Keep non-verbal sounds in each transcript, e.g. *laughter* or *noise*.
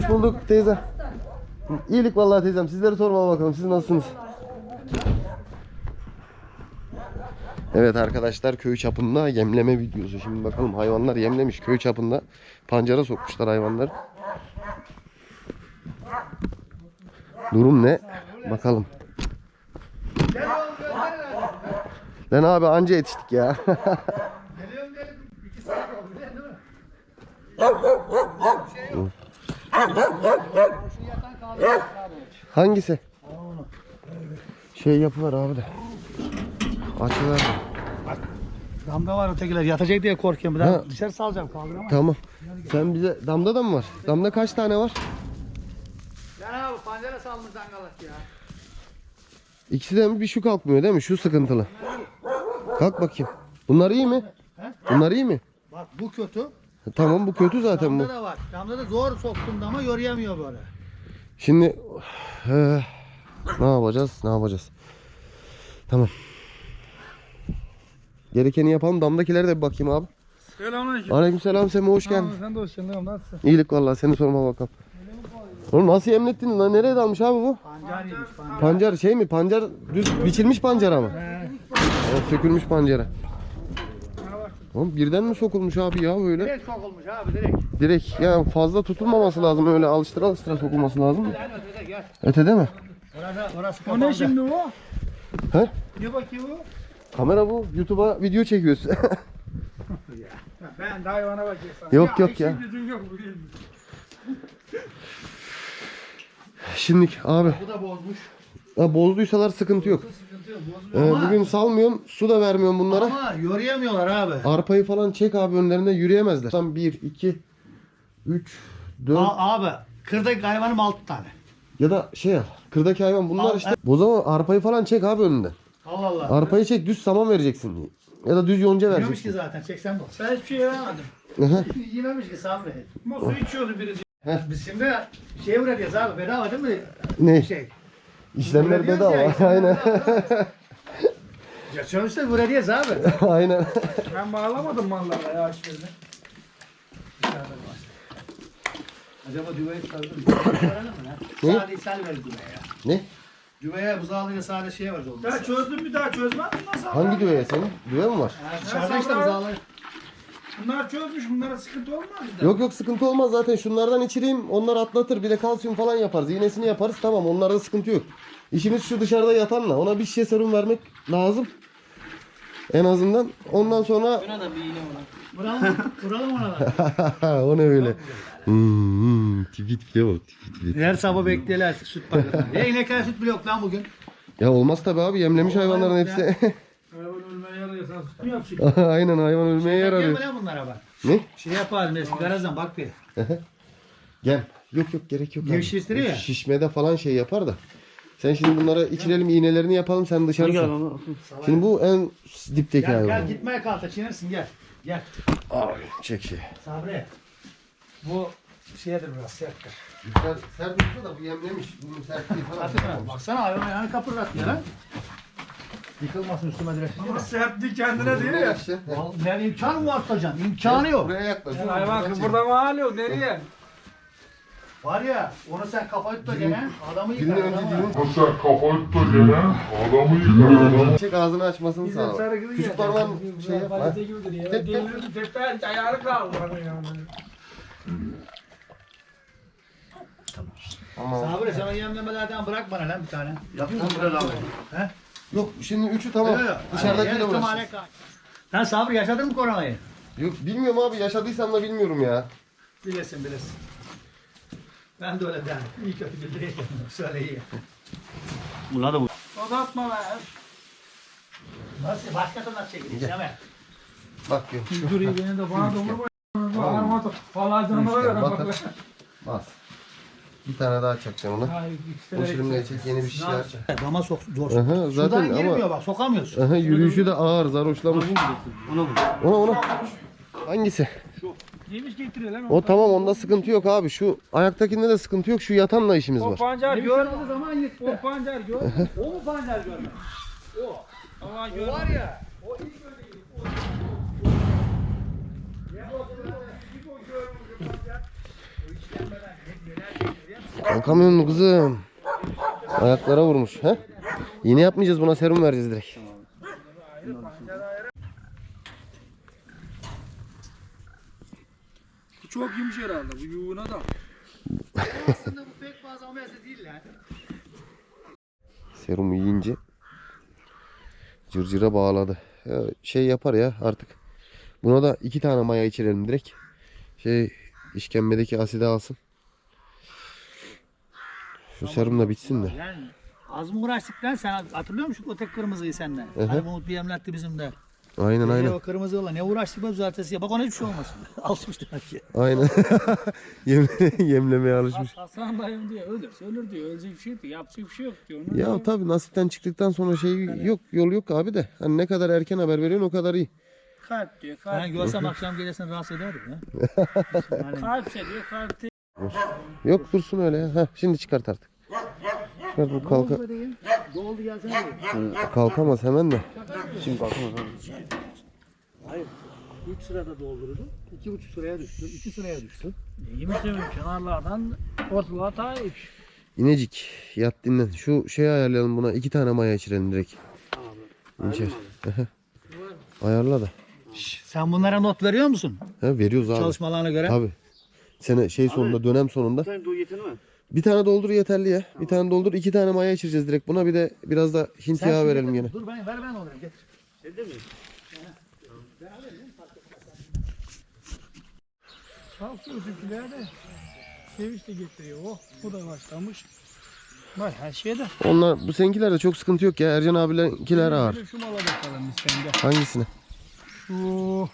Hoş bulduk teyze. İyilik vallahi teyzem. Sizleri sormama bakalım. Siz nasılsınız? Evet arkadaşlar köy çapında yemleme videosu. Şimdi bakalım hayvanlar yemlemiş köy çapında. Pancara sokmuşlar hayvanları. Durum ne? Bakalım. Lan abi anca yetiştik ya. *laughs* Hangisi? Şey yapıver abi de. Açıver. Damda var ötekiler yatacak diye korkuyorum. Bir Ha. daha dışarı salacağım kaldıramam. Tamam. Sen bize damda da mı var? Damda kaç tane var? Ya abi pancara salmış dangalak ya. İkisi de mi? Bir şu kalkmıyor değil mi? Şu sıkıntılı. Kalk bakayım. Bunlar iyi mi? Bunlar iyi mi? Bak bu kötü. Tamam bu kötü zaten bu. Damda da var. Damda da zor soktum ama yoruyamıyor böyle. Şimdi eh, ne yapacağız? Ne yapacağız? Tamam. Gerekeni yapalım. Damdakilere de bir bakayım abi. Selamünaleyküm. Aleykümselam Semi hoş geldin. Sen de hoş geldin. Nasılsın? İyilik vallahi seni sorma bakalım. Oğlum nasıl yemlettin lan? Nereye dalmış abi bu? Pancar yemiş pancar. Pancar şey mi? Pancar düz biçilmiş pancara mı? Evet, sökülmüş pancara. Oğlum birden mi sokulmuş abi ya böyle? Direkt sokulmuş abi direkt. Direkt ya fazla tutulmaması lazım öyle alıştıra alıştıra sokulması lazım. Ötede gel. Öte değil mi? Orası, orası O ne şimdi o? He? Ne bakıyor o? Kamera bu. YouTube'a video çekiyoruz. *laughs* Ben de hayvana bakıyorum. Yok, yok ya. yok bu değil mi? Şimdi abi Bu da bozmuş. ha, bozduysalar sıkıntı yok. Ee, ama, bugün salmıyorum. Su da vermiyorum bunlara. ama yoruyamıyorlar abi. Arpayı falan çek abi önlerinde yürüyemezler. Tam 1, 2, 3, 4 A- abi kırdaki hayvanım 6 tane. ya da şey al. Kırdaki hayvan bunlar Al, işte. O zaman arpayı falan çek abi önünden. Allah Allah. Arpayı çek düz saman vereceksin. Ya da düz yonca Yememiş ki vereceksin. zaten 80 bu. Ben hiçbir şey yemedim. *laughs* Yememiş ki sabret. Ama su içiyordu birisi. Biz şimdi şey öğretiyoruz abi bedava değil mi? ne? Şey. İşlemler Öğretiyoruz bedava. ya, işlemler Aynen. Ya sonuçta öğretiyoruz abi. *laughs* Aynen. Ben bağlamadım mallarla ya hiçbirini. Acaba düveyi sardım. Verelim mi lan? Ne? Sade ishal verir düveye ya. Ne? Düveye buzağlıyla sade şey var olmuş. Ya çözdüm bir daha çözmem mi? Nasıl? Hangi düğeye senin? Düğe mi var? Dışarıda işte buzağlı. Bunlar çözmüş. Bunlara sıkıntı olmaz mı? Yok yok sıkıntı olmaz zaten şunlardan içireyim onlar atlatır bir de kalsiyum falan yaparız iğnesini yaparız tamam onlarda sıkıntı yok. İşimiz şu dışarıda yatanla ona bir şişe serum vermek lazım. En azından ondan sonra Vuralım, vuralım ona da. *laughs* o ne öyle. Hmm, hmm, tipi tipe bak tipi tipi. Her sabah bekleyeler süt paketi. Ya inekler süt bile yok lan bugün. Ya olmaz tabi abi yemlemiş hayvanların hepsi. *laughs* Hayvan ölmeye yarıyor. Sen süt mü yapacaksın? *laughs* Aynen hayvan ölmeye yer Gel arıyor. lan bunlara bak. Ne? Şey yapalım eski garajdan bak bir. Gel. Yok yok gerek yok. abi. Gevşetiriyor ya. Şişmede falan şey yapar da. Sen şimdi bunlara içirelim iğnelerini yapalım sen dışarı. Şimdi bu en dipteki Gel hayvan. gel gitmeye kalk çiğnersin gel. Gel. Abi çek şey. Sabri. Bu şeydir biraz serttir. Sert, sert olsa da bu yemlemiş. Bunun sertliği falan. Baksana hayvan ayağını kapırdatmıyor lan. Yıkılmasın üstüme direkt. Ama sertliği kendine diyor ya. İşte. Ne imkanı mı atacaksın? İmkanı yok. Buraya yaklaş. Hayvan kıpırdama hali yok. Nereye? Var ya onu sen kafayı tut da gene adamı yıkar. önce adamı. dilini Sen kafayı tut gene adamı yıkar adamı. çek ağzını açmasını sarı gibi Küçük parmağın şey yap. ha. Valide gibidir ya. Tek- tek- Delirdi tepe ayarı kaldı. Tamam. Sabri sen o yemlemelerden bırak bana lan bir tane. Yaptın biraz abi. He? Yok şimdi üçü tamam. Dışarıdakiyle uğraşacağız. uğraşacağız. Sen Sabri yaşadın mı koronayı? Yok bilmiyorum abi yaşadıysam da bilmiyorum ya. Bilesin bilesin. Ben de öyle derim. İyi kötü bildireyim. Söyle *laughs* iyi. Uzatma be. Nasıl? Başkası nasıl çekilir? Bak yok. Dur iyi beni de bana da vurma. Bağırma da. Vallahi canıma batır. Bas. Bir tane daha çakacağım onu. Hayır, O şirinle çek yeni bir şeyler. Dama sok zor. Aha, zaten girmiyor ama bak sokamıyorsun. aha, yürüyüşü de ağır zaroşlamış. Ona ona. Hangisi? Yemiş getiriyor lan. O tamam onda sıkıntı yok abi. Şu ayaktakinde de sıkıntı yok. Şu yatanla işimiz O var. pancar gör. o zaman yıktı. O pancar gör. O mu pancar görme? Ama gör. Var ya. Kalkamıyor mu kızım? Ayaklara vurmuş. He? Yine yapmayacağız buna serum vereceğiz direkt. Bu çok yumuş herhalde. Bu yuğuna da. Aslında bu pek fazla amelse değil lan. Serumu yiyince cırcıra bağladı. Ya şey yapar ya artık. Buna da iki tane maya içirelim direkt. Şey işkembedeki asidi alsın. Şu serum da bitsin de. Yani az mı uğraştık lan sen hatırlıyor musun o tek kırmızıyı senden? hı. Hani Umut bir emletti bizim de. Aynen Ee, aynen. O kırmızıyla ne uğraştık biz zaten ya bak ona hiçbir şey olmasın. *laughs* Alışmış demek ki. Aynen. *laughs* Yem, *laughs* yemlemeye alışmış. Hasan dayım diye ölürse ölür diyor. Ölecek bir şey diyor. Yapacak bir şey yok diyor. Onu Ya tabii nasipten çıktıktan sonra şey yok yol yok abi de. Hani ne kadar erken haber veriyorsun o kadar iyi. kalp diyor. Kalp, Ben görsem akşam gelirsen rahatsız ederdim ya. Yani kalp şey diyor. Kalp. Yok dursun öyle ya. Heh, şimdi çıkart artık. Çıkart bu kalka. doldu gelsene diyor. Kalkamaz hemen de. Hayır. 3 sırada doldurdu. 2,5 sıraya düştü. 2 sıraya düştü. Yemin ederim kenarlardan ortalığa tayyip. İnecik yat dinlen. Şu şeyi ayarlayalım buna. iki tane maya içirelim direkt. İnçer. Ayarla da. Sen bunlara not veriyor musun? He, veriyoruz abi. Çalışmalarına göre. Tabii. Sene şey sonunda dönem sonunda. Bir tane doldur yeterli ya. Bir tane doldur iki tane maya içireceğiz direkt buna. Bir de biraz da Hint Sen yağı verelim gene. Dur ben ver ben olayım getir. Sağlıklı ötekiler de sevinç de getiriyor. Oh bu da başlamış. Var her şeyde. Onlar bu seninkiler de çok sıkıntı yok ya. Ercan abilerinkiler ağır. Bir Şu mala bakalım biz sende. Hangisine? Şu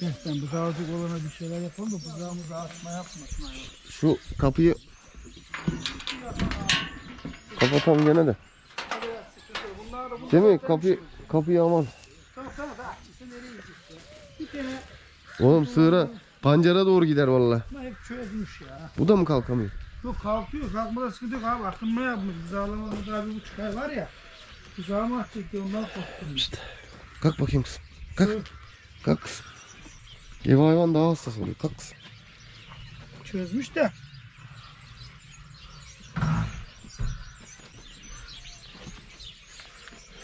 Gel sen buzağcık olana bir şeyler yapalım da buzağımızı açma yapmasın. Şu kapıyı kapatalım gene de. Değil mi? Kapıyı kapıyı aman. Oğlum sığıra pancara doğru gider valla. Bunlar hep çözmüş ya. Bu da mı kalkamıyor? Yok kalkıyor. Kalkmada sıkıntı yok abi. Akınma yapmış. Buzağlamada daha bir buçuk ay var ya. Buzağımı atacak diye ondan korktum. Kalk bakayım kızım. Kalk. Kalk kızım. Ev hayvan daha hassas oluyor. Kalk kızım. Çözmüş de.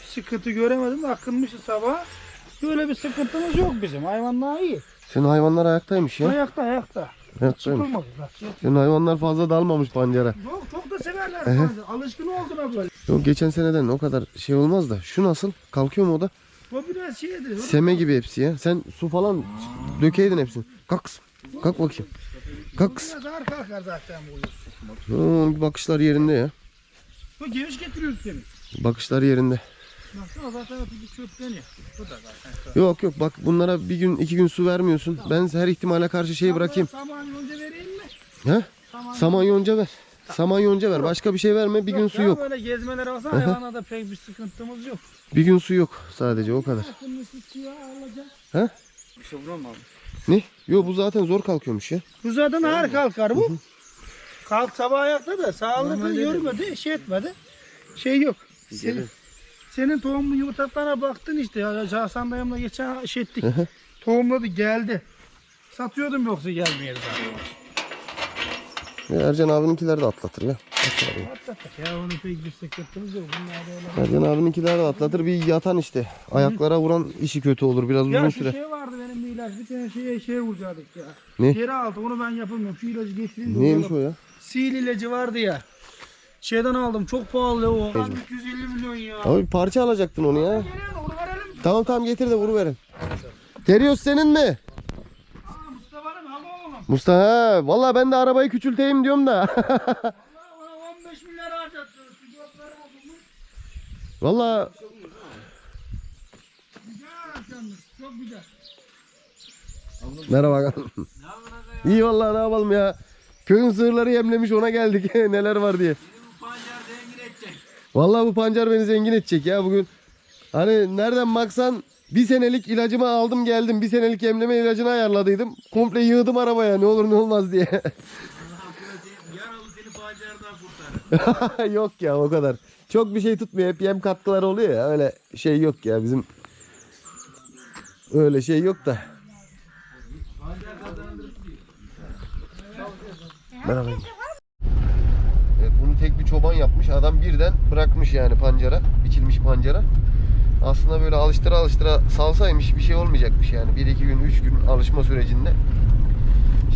Sıkıntı göremedim de akınmışı sabah. Böyle bir sıkıntımız yok bizim. Hayvanlar iyi. Senin hayvanlar ayaktaymış ya. Ayakta ayakta. Ayaktaymış. Çıkılmadılar. Senin hayvanlar fazla dalmamış pancara. Yok çok da severler. Alışkın oldular böyle. Yok geçen seneden o kadar şey olmaz da. Şu nasıl? Kalkıyor mu o da? O biraz şeydi. Seme gibi hepsi ya. Sen su falan dökeydin hepsini. Kalk kızım. Kalk bakayım. Kalk kızım. Biraz ağır kalkar zaten bu. Oo, bakışlar yerinde ya. Bu geviş getiriyoruz seni. Bakışlar yerinde. Baksana zaten öteki çöpleniyor. Bu da zaten. Yok yok bak bunlara bir gün iki gün su vermiyorsun. Ben her ihtimale karşı şeyi bırakayım. Saman önce vereyim mi? He? Saman. Samanyonca ver. Samanyonca ver. Başka bir şey verme. Bir gün su ya yok. Böyle gezmelere olsa hayvana da pek bir sıkıntımız yok. Bir gün su yok sadece o kadar. He? Bir şey vuramam. Ne? Yo bu zaten zor kalkıyormuş ya. Bu zaten ağır kalkar bu. Kalk sabah ayakta da sağlıklı yormadı, şey etmedi. Şey yok. Senin, senin tohumlu yumurtalarına baktın işte. Hasan dayımla geçen şey ettik. Tohumladı geldi. Satıyordum yoksa gelmeyeli zaten. Ya Ercan abininkiler de atlatır ya. Atlattık ya onun pek bir sıkıntımız yok. Bunlar da öyle. Ercan abininkiler de atlatır. Bir yatan işte. Ayaklara vuran işi kötü olur. Biraz uzun Ya süre. şey vardı benim bir ilaç. Bir tane şeye şey vuracaktık ya. Ne? Geri aldı. Onu ben yapamıyorum. Şu ilacı getireyim. de Neymiş o ya? Sil ilacı vardı ya. Şeyden aldım. Çok pahalı o. Lan 250 milyon ya. Abi parça alacaktın onu ya. Onu. Tamam tamam getir de vuruverin. Terios senin mi? Aa, Mustafa'nın ama oğlum. Mustafa valla ben de arabayı küçülteyim diyorum da. *laughs* Valla bana 15 milyar bozulmuş. valla Güzel harcanmış. Çok güzel. merhaba. *laughs* İyi valla ne yapalım ya. Köyün sığırları yemlemiş ona geldik *laughs* neler var diye. Valla bu pancar beni zengin edecek ya bugün. Hani nereden baksan bir senelik ilacımı aldım geldim. Bir senelik yemleme ilacını ayarladıydım. Komple yığdım arabaya ne olur ne olmaz diye. *laughs* Yok ya o kadar. Çok bir şey tutmuyor. Hep yem katkıları oluyor ya. Öyle şey yok ya bizim. Öyle şey yok da. Merhaba. Bunu tek bir çoban yapmış. Adam birden bırakmış yani pancara. Biçilmiş pancara. Aslında böyle alıştıra alıştıra salsaymış bir şey olmayacakmış yani. 1 2 gün 3 gün alışma sürecinde.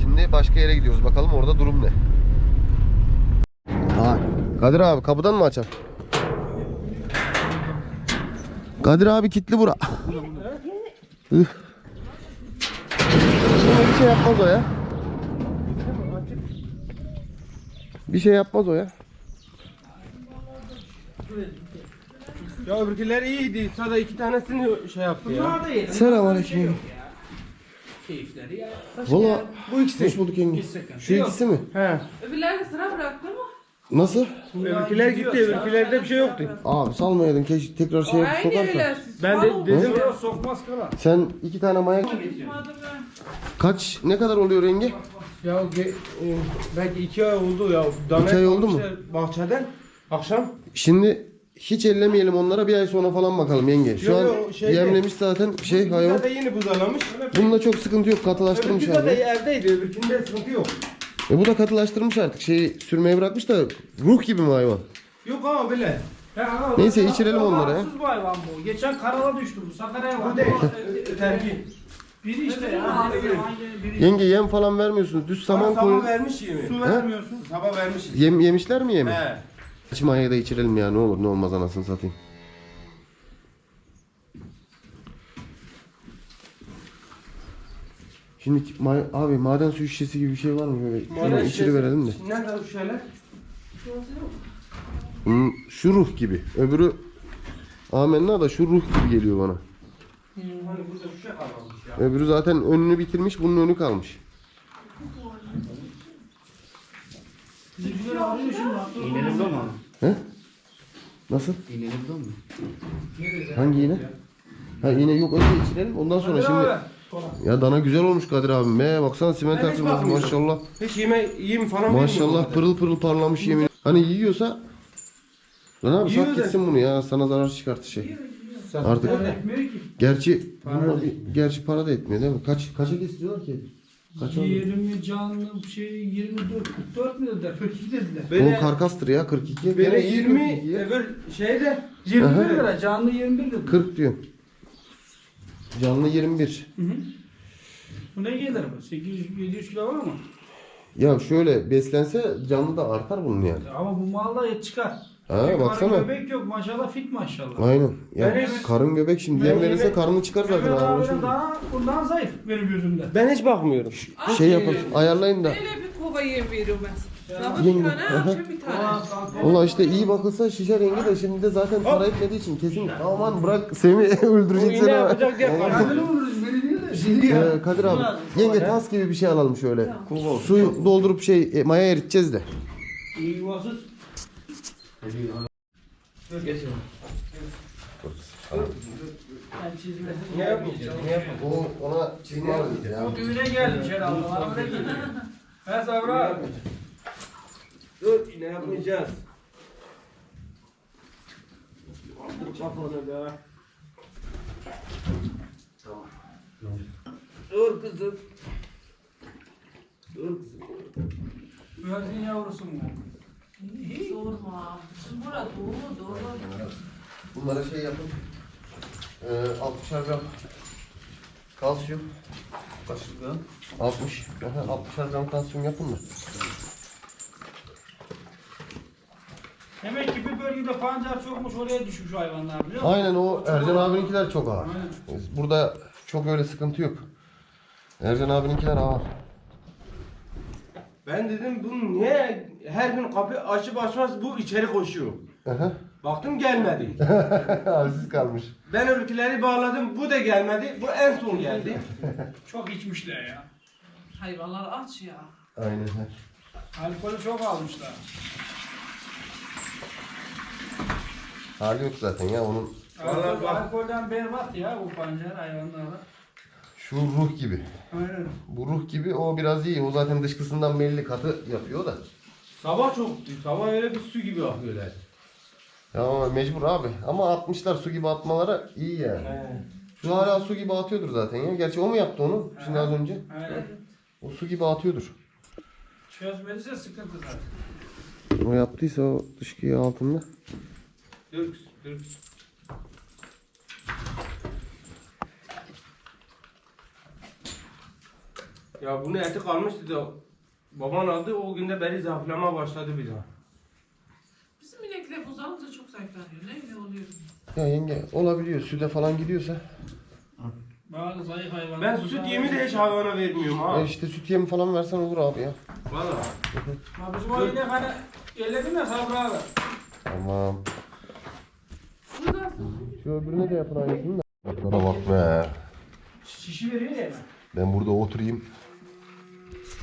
Şimdi başka yere gidiyoruz. Bakalım orada durum ne? Ha. Kadir abi kapıdan mı açar? Kadir abi kilitli bura. Bir şey yapmaz o ya. Bir şey yapmaz o ya. Ya öbürküler iyiydi. Sadece iki tanesini şey yaptı ya. Bunlar da yedim. Selamünaleyküm. Keyifleri ya. Valla bu ikisi. Hoş bulduk yenge. Şu ikisi mi? He. Öbürlerini sıra bıraktı mı? Nasıl? Öbürküler gitti. Öbürkülerde bir şey yoktu. Abi salmayaydın keşke tekrar şey yapıp Aynı siz. Ben de dedim olmaz. ya sokmaz kala. Sen iki tane ben- Kaç, ne kadar oluyor yenge? Ya ge- e, belki iki ay oldu ya. Dana İki ay oldu mu? almışlar Bahçeden. Akşam. Şimdi hiç ellemeyelim onlara bir ay sonra falan bakalım yenge. Şu Yo, an şeyde- yemlemiş zaten şey hayvan. Zaten yeni buzalamış. Bunda çok sıkıntı yok katılaştırmış Öbürkü de abi. evdeydi. Öbürkünde sıkıntı yok. E bu da katılaştırmış artık şeyi sürmeye bırakmış da ruh gibi mi hayvan? Yok ama böyle. Ha, Neyse, o- içirelim onları ya. Mahsus bu hayvan bu. Geçen karala düştü bu. Sakarya'ya var. Bu değil. Terki. Biri işte ya. Biri. Yenge yem falan vermiyorsunuz. Düz saman Sabah koyun. vermiş yemi. Su vermiyorsun. Sabah vermiş. Yem, yemişler mi yemi? He. Hiç mayayı da içirelim ya ne olur ne olmaz anasını satayım. Şimdi ma- abi maden suyu şişesi gibi bir şey var mı böyle? Şöyle içeri verelim de. Nerede bu şeyler? Bunun şu ruh gibi. Öbürü Amenna da şu ruh gibi geliyor bana. Hani burada bir şey kalmamış ya. Öbürü zaten önünü bitirmiş, bunun önü kalmış. Bizimkileri arıyor şimdi. İğnelim de mi? He? Nasıl? İğnelim de mi? Hangi iğne? Ha iğne yok önce içirelim ondan sonra şimdi. Ya dana güzel olmuş Kadir abim. Be baksana atılması bakmıyorum. maşallah. Hiç yeme, yiyeyim falan Maşallah pırıl pırıl parlamış yemin. Hani yiyorsa Lan abi Yiyor da- gitsin bunu ya sana zarar çıkartı şey. Artık gerçi bir- gerçi para da etmiyor değil mi? Kaç kaça kesiyorlar ki? Kaç alıyor? 20 canlı şey 24 44 mi dediler? 42 dediler. O Böyle, karkastır ya 42. böyle Gene iyi 20 42 ya. öbür şeyde 21 Aha. lira canlı 21 lira. 40 diyorum. Canlı 21. Bu ne gelir bu? 800 700 kilo var mı? Ya şöyle beslense canlı da artar bunun yani. Ama bu malda et çıkar. Ha Karın baksana. göbek yok maşallah fit maşallah. Aynen. Ya Ben hiç- karın göbek şimdi Ben yem verirse yine- karnı çıkar zaten Öbür abi. daha bundan zayıf benim gözümde. ben hiç bakmıyorum. Şey yapın ayarlayın da. Öyle bir kova yem veriyorum ben. Sabah Yenge, bir tane, aha. akşam bir tane. Valla işte iyi bakılsa şişer rengi de şimdi de zaten para etmediği için kesin aman bırak Semih *laughs* öldürecek İğne seni. yapacak diye Böyle beni değil de. Şimdi Ee, Kadir abi yenge tas gibi bir şey alalım şöyle. Suyu doldurup şey e, maya eriteceğiz de. İyi yuvasız. Dur geçin. Ne yapmayacağız? Ne yapmayacağız? O ona çizme alacağız ya. düğüne gelmiş herhalde. Bana öyle geliyor. Sabra. Dur ne yapmayacağız? Kafanı be. Dur kızım. Dur kızım. Müezzin yavrusu mu? Sorma. Şimdi burada doğru doğru. Bunlara şey yapın. Ee, 60'ar gram kalsiyum. Kaç gram? 60. Aha, 60'ar gram kalsiyum yapın da. Demek ki bir bölgede pancar çokmuş oraya düşmüş hayvanlar biliyor musun? Aynen o Ercan abininkiler çok ağır. Aynen. Burada çok öyle sıkıntı yok. Ercan abininkiler ağır. Ben dedim bu niye her gün kapı açıp açmaz bu içeri koşuyor. Aha. Baktım gelmedi. *laughs* Halsiz kalmış. Ben öbürküleri bağladım bu da gelmedi. Bu en son geldi. *laughs* Çok içmişler ya. Hayvanlar aç ya. Aynen. Alkolü çok almışlar. Hali yok zaten ya onun Vallahi Alkol, bak- alkolden berbat ya bu pancar hayvanlarda. şu ruh gibi. Aynen. Bu ruh gibi o biraz iyi. O zaten dışkısından belli katı yapıyor da. Sabah çok sabah öyle bir su gibi akıyorlar. Ya mecbur abi. Ama 60'lar su gibi atmalara iyi yani. He. Şu hala su gibi atıyordur zaten ya. Gerçi o mu yaptı onu? Şimdi az önce. Aynen. O su gibi atıyordur. Çözmediyse sıkıntı zaten. O yaptıysa o dışkıyı altında. Dur, dur. Ya bunu eti kalmıştı da baban aldı o günde beri zayıflama başladı bir daha. Bizim inekler uzanınca çok zayıflanıyor. Ne ne oluyor? Ya yenge olabiliyor süde falan gidiyorsa. Bazı zayıf hayvanlar. Ben süt yemi de hiç hayvana vermiyorum ha. E işte süt yemi falan versen olur abi ya. Valla. Ha, bizim o inek hani elledim ya Sabri abi. Tamam. Şu öbürüne de yapın aynısını da. Bak be. Şişi veriyor ya. Ben burada oturayım.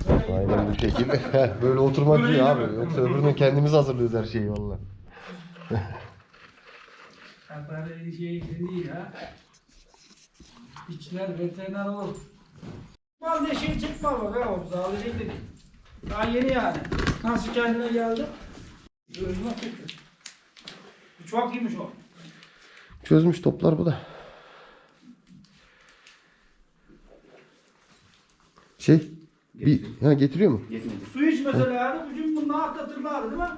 Aynen bu şekilde. *laughs* Böyle oturmak iyi abi. Yoksa öbürüne kendimiz hazırlıyoruz her şeyi valla. Hatta *laughs* şey değil ya. İçler veteriner olur. Bazı şey çekme bak ha o sağlayacak dedi. Daha yeni yani. Nasıl kendine geldi? Gözüme. Bu Çok iyiymiş o. Çözmüş toplar bu da. Şey, bir ha getiriyor mu? Su iç mesela yani bugün bunu atlatırlardı değil mi?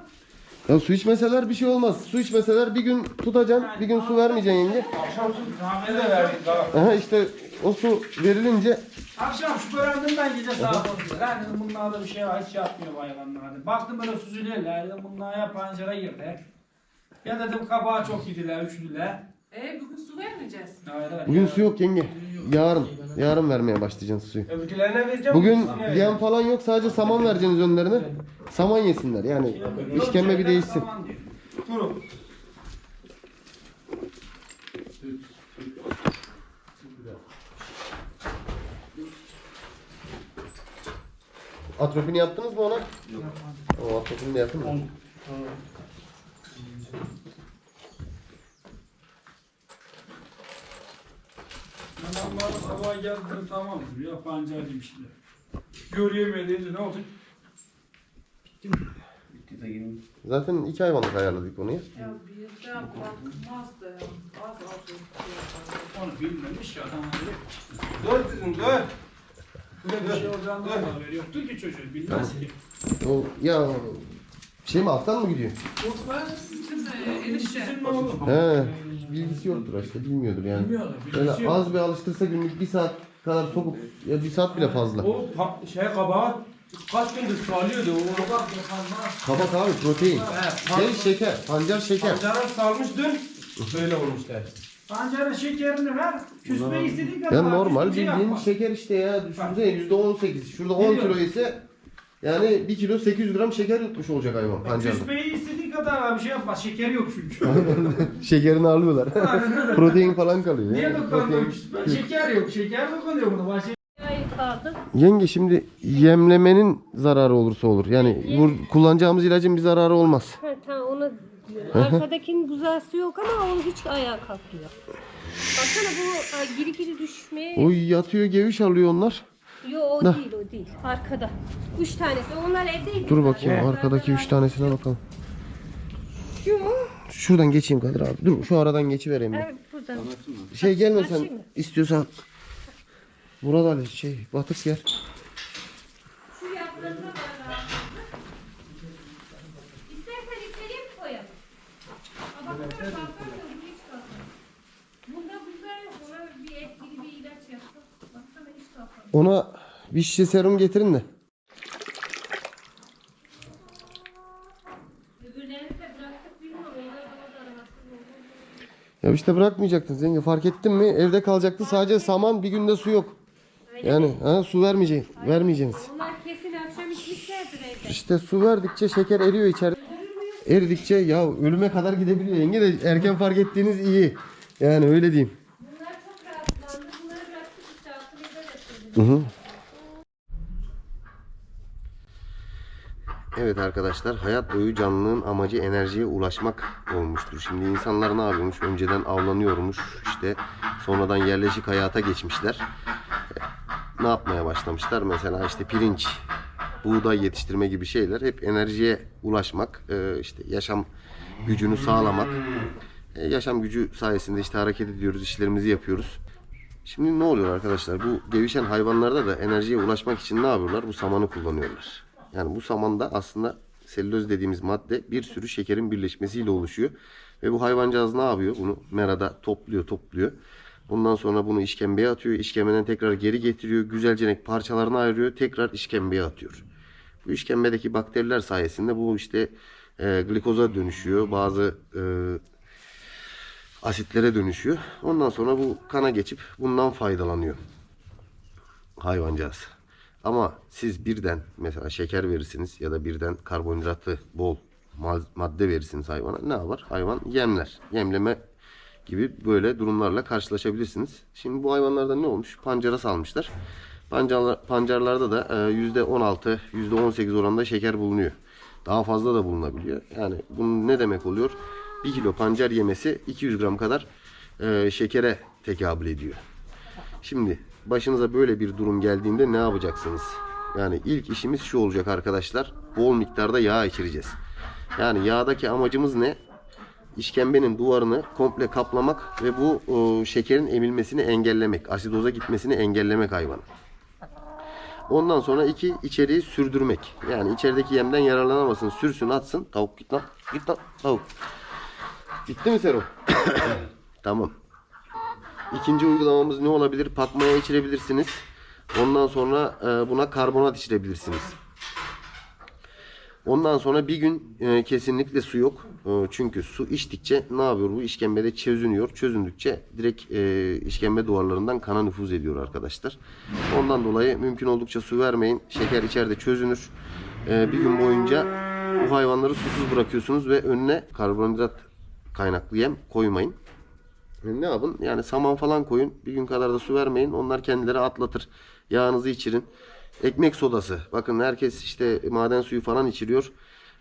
Ya su içmeseler bir şey olmaz. Su içmeseler bir gün tutacaksın, bir gün su vermeyeceksin yenge. Akşam su Ne de verdik daha. Aha işte o su verilince Akşam şu öğrendim gece saat 12'de. Ben dedim bunlarda bir şey var hiç yapmıyor. Dedim. Baktım böyle süzülüyorlar dedim bunlar ya pancara girdi. Ya dedim kabağa çok gidiler, üçlüler. E bugün su vermeyeceğiz. Hayır, hayır. bugün su yok yenge. Yarın, yarın vermeye başlayacaksın suyu. Öbürkilerine vereceğim. Bugün vereceğim. yem falan yok sadece saman vereceksiniz önlerine. Saman yesinler yani işkembe bir değişsin. Tamam diyor. Durun. Atropini yaptınız mı ona? Yok. O atropini de yapın mı? Adamlar sabah geldi tamam. Ya pancarcıyım şimdi. Görüyorum deyince ne oldu? Zaten iki hayvanlık ayarladık onu ya. Ya birden bakmaz da ya. Az az yapıyor. Onu bilmemiş ya adam öyle. Dur kızım dur. Bir şey olacağını da haberi yoktu ki çocuğun bilmez ki. O ya şey mi alttan mı gidiyor? Korkma sizin e, enişte. He. Bilgisi yoktur işte bilmiyordur yani. Bilmiyorlar. Böyle Bilgisi yok. az bir alıştırsa günlük bir saat kadar sokup ya bir saat bile fazla. O pa- şey kabağı kaç gündür salıyordu. O Bak yakanlar. Kabak abi protein. He, Şey şeker, pancar şeker. Pancara salmış dün. Böyle olmuşlar. Pancarın şekerini ver. Küsmeyi istediğin kadar. Ya al, normal küsme bildiğin yapma. şeker işte ya. Şurada yüzde on sekiz. Şurada 10 Biliyorum. kilo ise yani 1 kilo 800 gram şeker yutmuş olacak hayvan pancarda. Küsmeyi istediğin kadar al, bir şey yapma. Şeker yok çünkü. *laughs* Şekerini alıyorlar. Protein falan kalıyor. Niye ya. dokunuyor? Protein- Şeker yok. Şeker dokunuyor buna. Başka ay kaldı. Yenge şimdi yemlemenin zararı olursa olur. Yani bu kullanacağımız ilacın bir zararı olmaz. Ha, tamam onu arkadakinin buzağısı yok ama o hiç ayağa kalkmıyor. Baksana bu ay, giri giri düşmeye. O yatıyor geviş alıyor onlar. Yo o Ne? değil o değil. Arkada. Üç tanesi. Onlar evdeydi. Dur bakayım arkadaki üç tanesine bakalım. Şu. Şuradan geçeyim Kadir abi. Dur şu aradan geçivereyim ben. Evet buradan. Şey gelme sen Açayım mı? istiyorsan. Burada Ali şey batık yer. Şu yaprakta var. İstersen içeriye mi koyalım? Ama baksana kalkamıyor. Bu hiç kalkamıyor. Bunda buzağı yok. Ona bir etkili bir ilaç yapsın. Baksana hiç kalkamıyor. Ona bir şişe serum getirin de. Öbürlerini de bıraktık bilmiyorum. Onlar bana da rahatsız oldu. Ya işte bırakmayacaktın Zenge fark ettin mi? Evde kalacaktı sadece saman bir günde su yok. Öyle Yani mi? ha, su vermeyeceksin. Vermeyeceksiniz. Onlar kesin akşam içmişlerdir evde. İşte su verdikçe şeker eriyor içeride. Eridikçe ya ölüme kadar gidebiliyor. Yenge de erken fark ettiğiniz iyi. Yani öyle diyeyim. Bunlar çok rahatsızlandı. Bunları bıraktık işte aklımıza getirdik. Hı hı. Evet arkadaşlar hayat boyu canlının amacı enerjiye ulaşmak olmuştur. Şimdi insanlar ne yapıyormuş? Önceden avlanıyormuş işte sonradan yerleşik hayata geçmişler. Ne yapmaya başlamışlar? Mesela işte pirinç, buğday yetiştirme gibi şeyler hep enerjiye ulaşmak, e, işte yaşam gücünü sağlamak. E, Yaşam gücü sayesinde işte hareket ediyoruz, işlerimizi yapıyoruz. Şimdi ne oluyor arkadaşlar? Bu gevişen hayvanlarda da enerjiye ulaşmak için ne yapıyorlar? Bu samanı kullanıyorlar. Yani bu samanda aslında Selüloz dediğimiz madde bir sürü şekerin birleşmesiyle oluşuyor. Ve bu hayvancağız ne yapıyor? Bunu merada topluyor topluyor. Bundan sonra bunu işkembeye atıyor. İşkembeden tekrar geri getiriyor. Güzelce parçalarına ayırıyor. Tekrar işkembeye atıyor. Bu işkembedeki bakteriler sayesinde bu işte e, glikoza dönüşüyor. Bazı e, asitlere dönüşüyor. Ondan sonra bu kana geçip bundan faydalanıyor hayvancağız. Ama siz birden mesela şeker verirsiniz ya da birden karbonhidratı bol ma- madde verirsiniz hayvana. Ne yapar? Hayvan yemler. Yemleme gibi böyle durumlarla karşılaşabilirsiniz. Şimdi bu hayvanlardan ne olmuş? Pancara salmışlar. Pancarlar, pancarlarda da e, %16, %18 oranında şeker bulunuyor. Daha fazla da bulunabiliyor. Yani bunun ne demek oluyor? 1 kilo pancar yemesi 200 gram kadar e, şekere tekabül ediyor. Şimdi başınıza böyle bir durum geldiğinde ne yapacaksınız? Yani ilk işimiz şu olacak arkadaşlar. Bol miktarda yağ içireceğiz. Yani yağdaki amacımız ne? İşkembenin duvarını komple kaplamak ve bu o, şekerin emilmesini engellemek. Asidoza gitmesini engellemek hayvanın. Ondan sonra iki içeriği sürdürmek. Yani içerideki yemden yararlanamasın. Sürsün atsın. Tavuk git lan. Git lan tavuk. Bitti mi Sero? *coughs* tamam. İkinci uygulamamız ne olabilir? Patmaya içirebilirsiniz. Ondan sonra e, buna karbonat içirebilirsiniz. Ondan sonra bir gün e, kesinlikle su yok. E, çünkü su içtikçe ne yapıyor bu? İşkembede çözünüyor. Çözündükçe direkt e, işkembe duvarlarından kana nüfuz ediyor arkadaşlar. Ondan dolayı mümkün oldukça su vermeyin. Şeker içeride çözünür. Bir gün boyunca bu hayvanları susuz bırakıyorsunuz ve önüne karbonhidrat kaynaklı yem koymayın. Ne yapın? Yani saman falan koyun. Bir gün kadar da su vermeyin. Onlar kendileri atlatır. Yağınızı içirin. Ekmek sodası. Bakın herkes işte maden suyu falan içiriyor.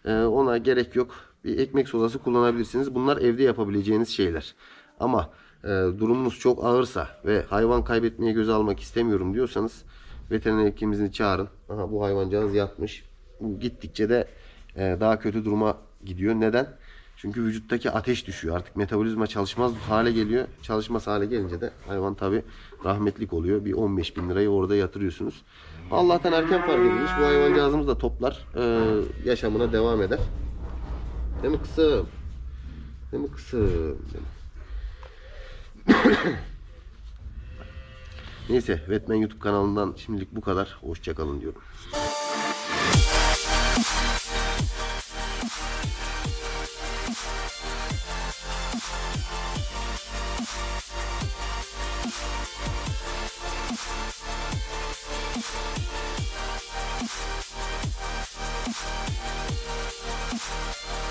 Ee, ona gerek yok. Bir ekmek sodası kullanabilirsiniz. Bunlar evde yapabileceğiniz şeyler. Ama e, durumunuz çok ağırsa ve hayvan kaybetmeye göze almak istemiyorum diyorsanız veteriner hekimimizi çağırın. Aha bu hayvancağız yatmış. Bu gittikçe de e, daha kötü duruma gidiyor. Neden? Çünkü vücuttaki ateş düşüyor. Artık metabolizma çalışmaz hale geliyor. Çalışmaz hale gelince de hayvan tabi rahmetlik oluyor. Bir 15 bin lirayı orada yatırıyorsunuz. Allah'tan erken fark edilmiş. Bu hayvancağızımız da toplar. e, yaşamına devam eder. Değil mi kızım? Değil mi kızım? Neyse Vetmen YouTube kanalından şimdilik bu kadar. Hoşçakalın diyorum. Bye.